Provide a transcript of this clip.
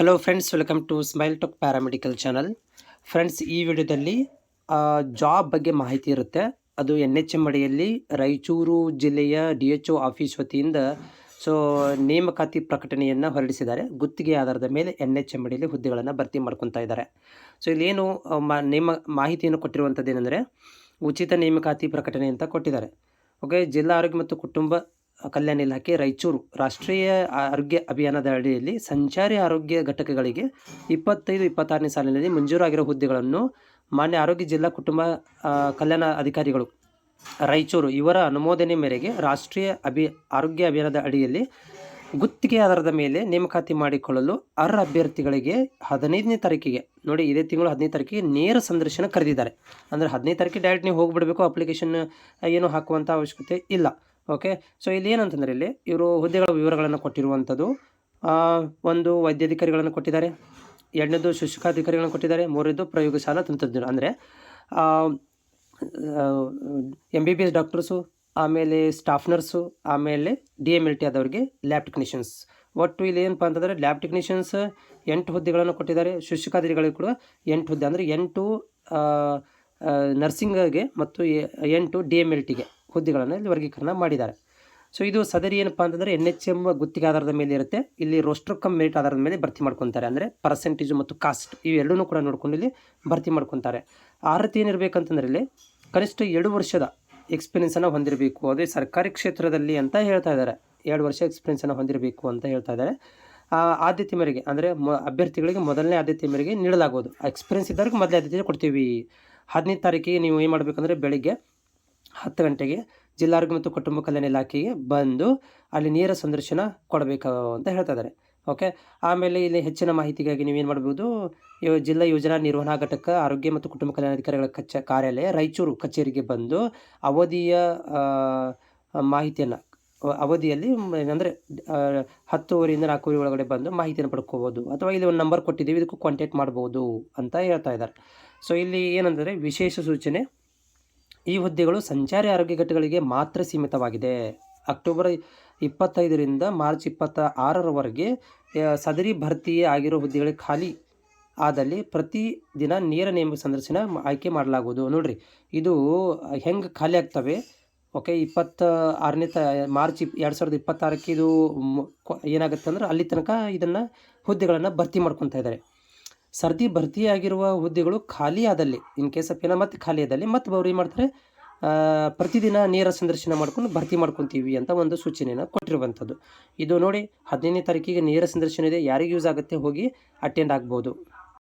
Hello friends welcome to smile talk paramedical channel friends ಈ ವಿಡಿಯೋದಲ್ಲಿ job ಬಗ್ಗೆ ಮಾಹಿತಿ ಇರುತ್ತೆ. ಅದು ಎನ್ ಎಚ್ ಎಂ ಅಡಿಯಲ್ಲಿ ರಾಯಚೂರು ಜಿಲ್ಲೆಯ ಡಿ ಎಚ್ ಒ ಆಫೀಸ್ ವತಿಯಿಂದ ಸೊ ನೇಮಕಾತಿ ಪ್ರಕಟಣೆಯನ್ನು ಹೊರಡಿಸಿದ್ದಾರೆ. ಗುತ್ತಿಗೆ ಆಧಾರದ ಮೇಲೆ ಎನ್ ಎಚ್ ಎಂ ಅಡಿಯಲ್ಲಿ ಹುದ್ದೆಗಳನ್ನು ಭರ್ತಿ ಮಾಡ್ಕೊತಾ ಇದ್ದಾರೆ. ಸೊ ಇಲ್ಲೇನು ಮಾ, ನೇಮ, ಮಾಹಿತಿಯನ್ನು ಕೊಟ್ಟಿರುವಂಥದ್ದು ಏನಂದರೆ ಉಚಿತ ನೇಮಕಾತಿ ಪ್ರಕಟಣೆ ಅಂತ ಕೊಟ್ಟಿದ್ದಾರೆ. ಓಕೆ ಜಿಲ್ಲಾ ಆರೋಗ್ಯ ಮತ್ತು ಕುಟುಂಬ ಕಲ್ಯಾಣ ಇಲಾಖೆ ರಾಯಚೂರು ರಾಷ್ಟ್ರೀಯ ಆರೋಗ್ಯ ಅಭಿಯಾನದ ಅಡಿಯಲ್ಲಿ ಸಂಚಾರಿ ಆರೋಗ್ಯ ಘಟಕಗಳಿಗೆ ಇಪ್ಪತ್ತೈದು, ಇಪ್ಪತ್ತಾರನೇ ಸಾಲಿನಲ್ಲಿ ಮಂಜೂರಾಗಿರೋ ಹುದ್ದೆಗಳನ್ನು ಮಾನ್ಯ ಆರೋಗ್ಯ ಜಿಲ್ಲಾ ಕುಟುಂಬ ಕಲ್ಯಾಣ ಅಧಿಕಾರಿಗಳು ರಾಯಚೂರು ಇವರ ಅನುಮೋದನೆ ಮೇರೆಗೆ ರಾಷ್ಟ್ರೀಯ ಅಭಿ, ಆರೋಗ್ಯ ಅಭಿಯಾನದ ಅಡಿಯಲ್ಲಿ ಗುತ್ತಿಗೆ ಆಧಾರದ ಮೇಲೆ ನೇಮಕಾತಿ ಮಾಡಿಕೊಳ್ಳಲು ಅರ್ಹ ಅಭ್ಯರ್ಥಿಗಳಿಗೆ ಹದಿನೈದನೇ ತಾರೀಕಿಗೆ, ನೋಡಿ ಇದೇ ತಿಂಗಳು ಹದಿನೈದು ತಾರೀಕಿಗೆ ನೇರ ಸಂದರ್ಶನ ಕರೆದಿದ್ದಾರೆ. ಅಂದರೆ ಹದಿನೈದು ತಾರೀಕಿಗೆ ಡೈರೆಕ್ಟ್ ನೀವು ಹೋಗಿಬಿಡಬೇಕು ಅಪ್ಲಿಕೇಶನ್ ಏನು ಹಾಕುವಂಥ ಅವಶ್ಯಕತೆ ಇಲ್ಲ. ಓಕೆ ಸೊ ಇಲ್ಲಿ ಏನಂತಂದರೆ ಇಲ್ಲಿ ಇವರು ಹುದ್ದೆಗಳ ವಿವರಗಳನ್ನು ಕೊಟ್ಟಿರುವಂಥದ್ದು. ಒಂದು ವೈದ್ಯಾಧಿಕಾರಿಗಳನ್ನು ಕೊಟ್ಟಿದ್ದಾರೆ, ಎರಡನೇದು ಶುಶ್ರೂಷಾಧಿಕಾರಿಗಳನ್ನು ಕೊಟ್ಟಿದ್ದಾರೆ, ಮೂರನೇದು ಪ್ರಯೋಗಶಾಲಾ ತಂತ್ರಜ್ಞರು ಅಂದರೆ M B B S doctors ಆಮೇಲೆ ಸ್ಟಾಫ್ ನರ್ಸು ಆಮೇಲೆ ಡಿ ಎಂ ಎಲ್ ಟಿ ಆದವ್ರಿಗೆ ಲ್ಯಾಬ್ ಟೆಕ್ನಿಷಿಯನ್ಸ್ ಒಟ್ಟು ಇಲ್ಲಿ ಏನಪ್ಪ ಅಂತಂದರೆ ಲ್ಯಾಬ್ ಟೆಕ್ನಿಷಿಯನ್ಸ್ ಎಂಟು ಹುದ್ದೆಗಳನ್ನು ಕೊಟ್ಟಿದ್ದಾರೆ, ಶುಶ್ರೂಷಾಧಿಕಾರಿಗಳಿಗೆ ಕೂಡ ಎಂಟು ಹುದ್ದೆ. ಅಂದರೆ, ಎಂಟು ನರ್ಸಿಂಗ್ಗೆ ಮತ್ತು ಎಂಟು ಡಿ ಎಂ ಎಲ್ ಟಿಗೆ ಹುದ್ದೆಗಳನ್ನು ಇಲ್ಲಿ ವರ್ಗೀಕರಣ ಮಾಡಿದ್ದಾರೆ. ಸೊ ಇದು ಸದರಿ ಏನಪ್ಪ ಅಂತಂದರೆ ಎನ್ ಎಚ್ ಎಂ ಗುತ್ತಿಗೆ ಆಧಾರದ ಮೇಲೆ ಇರುತ್ತೆ. ಇಲ್ಲಿ ರೋಸ್ಟರ್ ಕಮ್ ಮೆರಿಟ್ ಆಧಾರದ ಮೇಲೆ ಭರ್ತಿ ಮಾಡ್ಕೊತಾರೆ. ಅಂದರೆ ಪರ್ಸೆಂಟೇಜು ಮತ್ತು ಕಾಸ್ಟ್ ಇವೆರಡನ್ನೂ ಕೂಡ ನೋಡ್ಕೊಂಡು ಇಲ್ಲಿ ಭರ್ತಿ ಮಾಡ್ಕೊತಾರೆ. ಅರ್ಹತೆ ಏನಿರಬೇಕಂತಂದ್ರೆ ಇಲ್ಲಿ ಕನಿಷ್ಠ ಎರಡು ವರ್ಷದ ಎಕ್ಸ್ಪೀರಿಯನ್ಸನ್ನು ಹೊಂದಿರಬೇಕು. ಅದೇ ಸರ್ಕಾರಿ ಕ್ಷೇತ್ರದಲ್ಲಿ ಅಂತ ಹೇಳ್ತಾ ಇದ್ದಾರೆ. ಎರಡು ವರ್ಷ ಎಕ್ಸ್ಪೀರಿಯನ್ಸನ್ನು ಹೊಂದಿರಬೇಕು ಅಂತ ಹೇಳ್ತಾ ಇದ್ದಾರೆ. ಆದ್ಯತೆ ಮೇರೆಗೆ, ಅಂದರೆ ಮ, ಅಭ್ಯರ್ಥಿಗಳಿಗೆ ಮೊದಲನೇ ಆದ್ಯತೆ ಮೇರೆಗೆ ನೀಡಲಾಗುವುದು. ಎಕ್ಸ್ಪೀರಿಯನ್ಸ್ ಇದ್ದವ್ರಿಗೆ ಮೊದಲೇ ಆದ್ಯತೆ ಕೊಡ್ತೀವಿ. ಹದಿನೈದು ತಾರೀಕಿಗೆ ನೀವು ಏನು ಮಾಡಬೇಕಂದ್ರೆ ಬೆಳಿಗ್ಗೆ ಹತ್ತು ಗಂಟೆಗೆ ಜಿಲ್ಲಾ ಆರೋಗ್ಯ ಮತ್ತು ಕುಟುಂಬ ಕಲ್ಯಾಣ ಇಲಾಖೆಗೆ ಬಂದು ಅಲ್ಲಿ ನೇರ ಸಂದರ್ಶನ ಕೊಡಬೇಕು ಅಂತ ಹೇಳ್ತಾ ಇದ್ದಾರೆ. ಓಕೆ? ಆಮೇಲೆ ಇಲ್ಲಿ ಹೆಚ್ಚಿನ ಮಾಹಿತಿಗಾಗಿ ನೀವೇನು ಮಾಡ್ಬೋದು ಜಿಲ್ಲಾ ಯೋಜನಾ ನಿರ್ವಹಣಾ ಘಟಕ, ಆರೋಗ್ಯ ಮತ್ತು ಕುಟುಂಬ ಕಲ್ಯಾಣಾಧಿಕಾರಿಗಳ ಕಚ, ಕಾರ್ಯಾಲಯ ರಾಯಚೂರು ಕಚೇರಿಗೆ ಬಂದು ಅವಧಿಯ ಮಾಹಿತಿಯನ್ನು, ಅವಧಿಯಲ್ಲಿ ಅಂದರೆ ಹತ್ತುವರೆಯಿಂದ ನಾಲ್ಕೂವರೆ ಒಳಗಡೆ ಬಂದು ಮಾಹಿತಿಯನ್ನು ಪಡ್ಕೋಬೋದು. ಅಥವಾ ಇಲ್ಲಿ ಒಂದು ನಂಬರ್ ಕೊಟ್ಟಿದ್ದೀವಿ, ಇದಕ್ಕೂ ಕಾಂಟ್ಯಾಕ್ಟ್ ಮಾಡ್ಬೋದು ಅಂತ ಹೇಳ್ತಾ ಇದ್ದಾರೆ. ಸೊ ಇಲ್ಲಿ ಏನಂದರೆ ವಿಶೇಷ ಸೂಚನೆ ಈ ಹುದ್ದೆಗಳು ಸಂಚಾರಿ ಆರೋಗ್ಯ ಘಟಕಗಳಿಗೆ ಮಾತ್ರ ಸೀಮಿತವಾಗಿದೆ. ಅಕ್ಟೋಬರ್ ಇಪ್ಪತ್ತೈದರಿಂದ ಮಾರ್ಚ್ ಇಪ್ಪತ್ತ ಆರರವರೆಗೆ ಸದರಿ ಭರ್ತಿಯೇ ಆಗಿರೋ ಹುದ್ದೆಗಳಿಗೆ ಖಾಲಿ. ಆದಲ್ಲಿ ಪ್ರತಿ ದಿನ ನೇರ ನೇಮಕ ಸಂದರ್ಶನ ಆಯ್ಕೆ ಮಾಡಲಾಗುವುದು. ನೋಡಿರಿ, ಇದು ಹೆಂಗೆ ಖಾಲಿ ಆಗ್ತವೆ? ಓಕೆ ಇಪ್ಪತ್ತ ಆರನೇ ತ, ಮಾರ್ಚ್ ಇಪ್, ಎರಡು ಸಾವಿರದ ಇಪ್ಪತ್ತಾರಕ್ಕೆ ಇದು ಏನಾಗುತ್ತೆ ಅಂದ್ರೆ ಅಲ್ಲಿ ತನಕ ಇದನ್ನು ಹುದ್ದೆಗಳನ್ನು ಭರ್ತಿ ಮಾಡ್ಕೊತಾ ಇದ್ದಾರೆ. ಸರ್ದಿ ಭರ್ತಿಯಾಗಿರುವ ಹುದ್ದೆಗಳು ಖಾಲಿ ಆದಲ್ಲಿ ಇನ್ ಕೇಸ್ ಆಫ್ ಏನೋ ಮತ್ತೆ ಖಾಲಿ ಆದಲ್ಲಿ, ಮತ್ತೆ ಅವ್ರು ಏನು ಮಾಡ್ತಾರೆ? ಪ್ರತಿದಿನ ನೇರ ಸಂದರ್ಶನ ಮಾಡ್ಕೊಂಡು ಭರ್ತಿ ಮಾಡ್ಕೊತೀವಿ ಅಂತ ಒಂದು ಸೂಚನೆಯನ್ನು ಕೊಟ್ಟಿರುವಂಥದ್ದು. ಇದು ನೋಡಿ ಹದಿನೈದನೇ ತಾರೀಕಿಗೆ ನೇರ ಸಂದರ್ಶನ ಇದೆ. ಯಾರಿಗೆ ಯೂಸ್ ಆಗುತ್ತೆ ಹೋಗಿ ಅಟೆಂಡ್ ಆಗ್ಬೋದು.